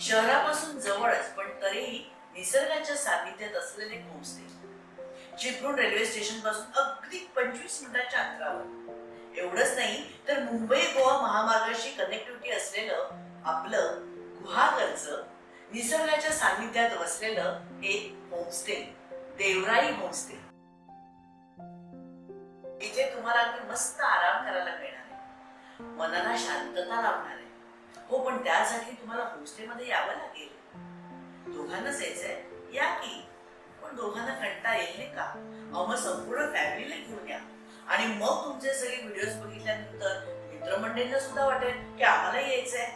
शहरापासून जवळच पण तरीही निसर्गाच्या सानिध्यात असलेले होमस्टे चिपळूण रेल्वे स्टेशनपासून अगदी पंचवीस मिनिटाच्या अंतरावर. एवढंच नाही तर मुंबई गोवा महामार्गाशी कनेक्टिव्हिटी असलेलं आपलं गुहागरचं निसर्गाच्या सानिध्यात वसलेलं एक होमस्टे देवराई होमस्टे इथे तुम्हाला अगदी मस्त आराम करायला मिळणार आहे. मनाला शांतता लाभणार हो पण त्यासाठी तुम्हाला होमस्टेमध्ये यावं लागेल. दोघांनाच यायचंय या की. पण दोघांना कंटा येईल नाही का? अहो मग संपूर्ण फॅमिलीला घेऊन या. आणि मग तुमचे सगळे व्हिडिओज बघितल्यानंतर मित्रमंडळींना सुद्धा वाटेल की आम्हाला यायचंय.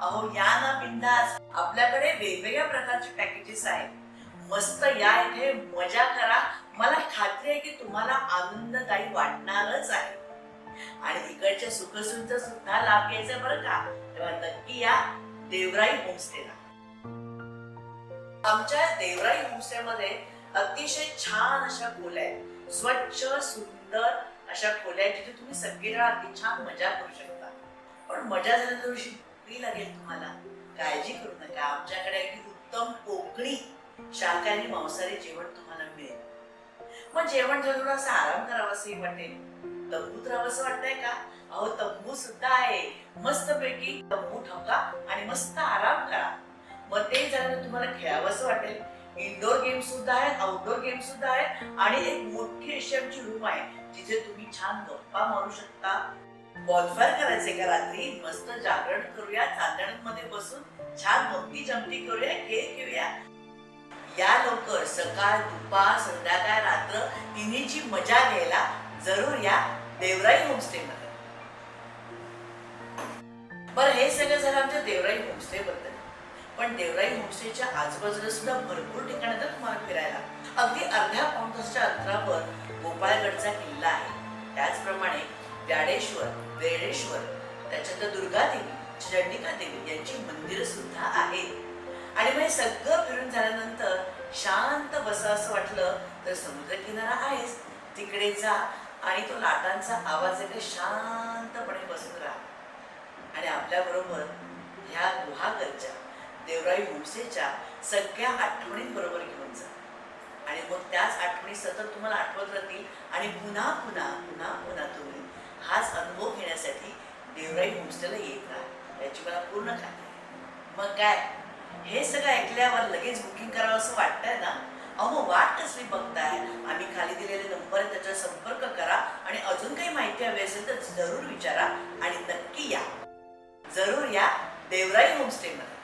अहो या ना बिंदास. आपल्याकडे वेगवेगळ्या प्रकारचे पॅकेजेस आहेत. मस्त या इथे मजा करा. मला खात्री आहे की तुम्हाला आनंददायी वाटणारच आहे. आणि इकडच्या सुखसुखीचा सुद्धा लाभ घ्यायचा बरं का? तेव्हा नक्की या देवराई होमस्टेला आमच्या देवराई होमस्टेमध्ये अतिशय छान अशा खोल्या आहेत. स्वच्छ सुंदर अशा खोल्या आहेत जिथे तुम्ही सगळी अगदी छान मजा करू शकता. पण मजा झाल्यानंतर थोडीशी लागेल तुम्हाला. काळजी करू नका. आमच्याकडे अगदी उत्तम कोकणी शाकाहारी मांसाहारी जेवण तुम्हाला मिळेल. मग जेवण झालं असं आराम करावासंही वाटेल. तंबूत राहावंसं वाटतंय का? अहो तंबू सुद्धा आहे. मस्त पैकी तंबू ठोका आणि मस्त आराम करा. मग ते झालं तुम्हाला खेळावंसं वाटेल. इनडोर गेम सुद्धा आहेत आउटडोर गेम सुद्धा आहे आणि एक मोठी अशी आमची रूम आहे जिथे तुम्ही छान गप्पा मारू शकता. बॉलफायर करायचे का रात्री? मस्त जागरण करूया चांदण्यामध्ये बसून छान गमती जमती करूया खेळ खेळूया. या लवकर सकाळ दुपार संध्याकाळ रात्र तिन्हीची मजा घ्यायला देवराई होमस्टे मध्ये. बरं हे सगळं झालं आमच्या देवराई होमस्टे बद्दल. पण देवराई होमस्टेच्या आजूबाजूला सुद्धा भरपूर ठिकाण तर तुम्हाला फिरायला. अगदी अर्ध्या पाऊण तासाच्या अंतरावर गोपाळगडचा किल्ला आहे. त्याचप्रमाणे व्याडेश्वर वेळेश्वर त्याच्यानंतर दुर्गा देवी चंडिका देवी यांची मंदिरं सुद्धा आहेत. आणि मग सगळं फिरून झाल्यानंतर शांत बसा असं वाटलं तर समुद्रकिनारा आहेच. तिकडे जा आणि तो लाटांचा आवाज ऐकत शांतपणे बसून राहा. आणि आपल्या बरोबर ह्या गुहागरच्या देवराई होमस्टेच्या सगळ्या आठवणींबरोबर घेऊन जा. आणि मग त्याच आठवणी सतत तुम्हाला आठवत राहतील. आणि पुन्हा पुन्हा पुन्हा पुन्हा तुम्ही हाच अनुभव घेण्यासाठी देवराई होमस्टेला येत राहा. याची मला पूर्ण खात्री मग काय? हे सगळं ऐकल्यावर लगेच बुकिंग करावं असं वाटतंय ना? अहो वाट कसली बघताय. आम्ही खाली दिलेले नंबर आहे त्याच्यावर संपर्क करा आणि अजून काही माहिती हवी असेल तर जरूर विचारा आणि नक्की या. जरूर या देवराई होमस्टे मध्ये